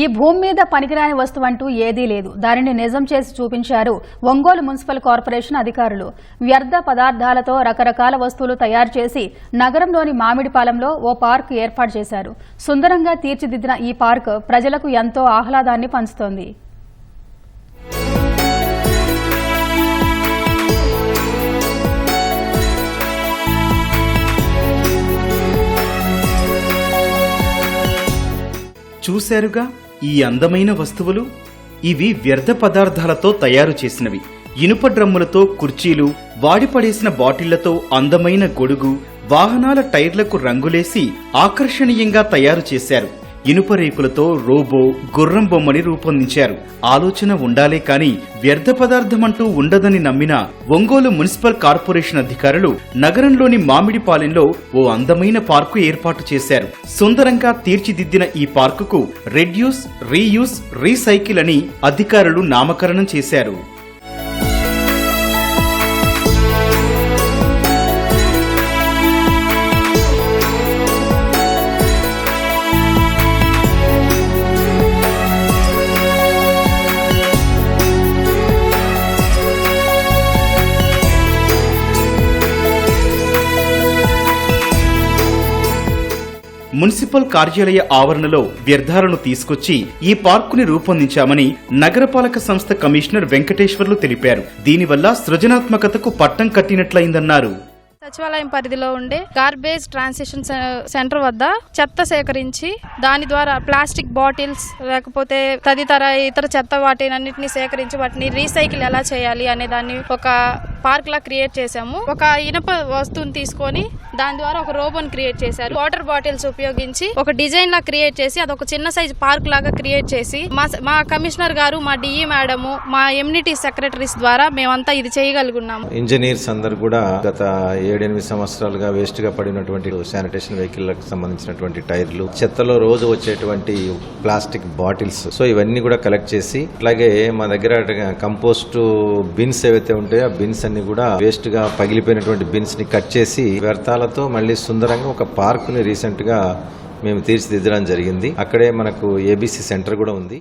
ఈ భూమి మీద పనికిరాని వస్తువు అంటూ ఏదీ లేదు. దానిని నిజం చేసి చూపించారు ఒంగోలు మున్సిపల్ కార్పొరేషన్ అధికారులు. వ్యర్థ పదార్థాలతో రకరకాల వస్తువులు తయారు చేసి నగరంలోని మామిడిపాలెంలో ఓ పార్క్ ఏర్పాటు చేశారు. సుందరంగా తీర్చిదిద్దిన ఈ పార్క్ ప్రజలకు ఎంతో ఆహ్లాదాన్ని పంచుతోంది. చూశారుగా ఈ అందమైన వస్తువులు? ఇవి వ్యర్థ పదార్థాలతో తయారు చేసినవి. ఇనుప డ్రమ్ములతో కుర్చీలు వాడిపడేసిన బాటిళ్ళతో అందమైన గొడుగు వాహనాల టైర్లకు రంగులేసి ఆకర్షణీయంగా తయారు చేశారు. ఇనుప రేకులతో రోబో గుర్రం బొమ్మని రూపొందించారు. ఆలోచన ఉండాలే కాని వ్యర్థ పదార్థమంటూ ఉండదని నమ్మిన ఒంగోలు మున్సిపల్ కార్పొరేషన్ అధికారులు నగరంలోని మామిడిపాలెంలో ఓ అందమైన పార్కు ఏర్పాటు చేశారు. సుందరంగా తీర్చిదిద్దిన ఈ పార్కుకు రెడ్యూస్ రీయూస్ రీసైకిల్ అని అధికారులు నామకరణం చేశారు. మున్సిపల్ కార్యాలయ ఆవరణలో వ్యర్థాలను తీసుకొచ్చి ఈ పార్కుని రూపొందించామని నగరపాలక సంస్థ కమిషనర్ వెంకటేశ్వర్లు తెలిపారు. దీనివల్ల సృజనాత్మకతకు పట్టం కట్టినట్లయిందన్నారు. సచివాలయం పరిధిలో ఉండే గార్బేజ్ ట్రాన్సిషన్ సెంటర్ వద్ద చెత్త సేకరించి దాని ద్వారా ప్లాస్టిక్ బాటిల్స్ లేకపోతే తదితర ఇతర చెత్త వాటినన్నిటిని సేకరించి వాటిని రీసైకిల్ ఎలా చేయాలి అనే దాన్ని ఒక పార్క్ లా క్రియేట్ చేశాము. ఒక ఇనప వస్తువుని తీసుకొని దాని ద్వారా ఒక రోబోని క్రియేట్ చేశారు. వాటర్ బాటిల్స్ ఉపయోగించి ఒక డిజైన్ లా క్రియేట్ చేసి అదొక చిన్న సైజ్ పార్క్ లాగా క్రియేట్ చేసి మా మా కమిషనర్ గారు మా డిఈ మేడము మా ఎమ్యూనిటీ సెక్రటరీస్ ద్వారా మేమంతా ఇది చేయగలుగున్నాము. ఇంజనీర్స్ అందరు కూడా గత ఏడెనిమిది సంవత్సరాలుగా వేస్ట్గా పడినటువంటి శానిటేషన్ వెహికల్లకు సంబంధించినటువంటి టైర్లు చెత్తలో రోజు వచ్చేటువంటి ప్లాస్టిక్ బాటిల్స్. సో ఇవన్నీ కూడా కలెక్ట్ చేసి అలాగే మా దగ్గర కంపోస్ట్ బిన్స్ ఏవైతే ఉంటాయో ఆ బిన్స్ అన్ని కూడా వేస్ట్గా పగిలిపోయినటువంటి బిన్స్ని కట్ చేసి వ్యర్థాలతో మళ్ళీ సుందరంగా ఒక పార్క్ని రీసెంట్గా మేము తీర్చిదిద్దడం జరిగింది. అక్కడే మనకు ఏబీసీ సెంటర్ కూడా ఉంది.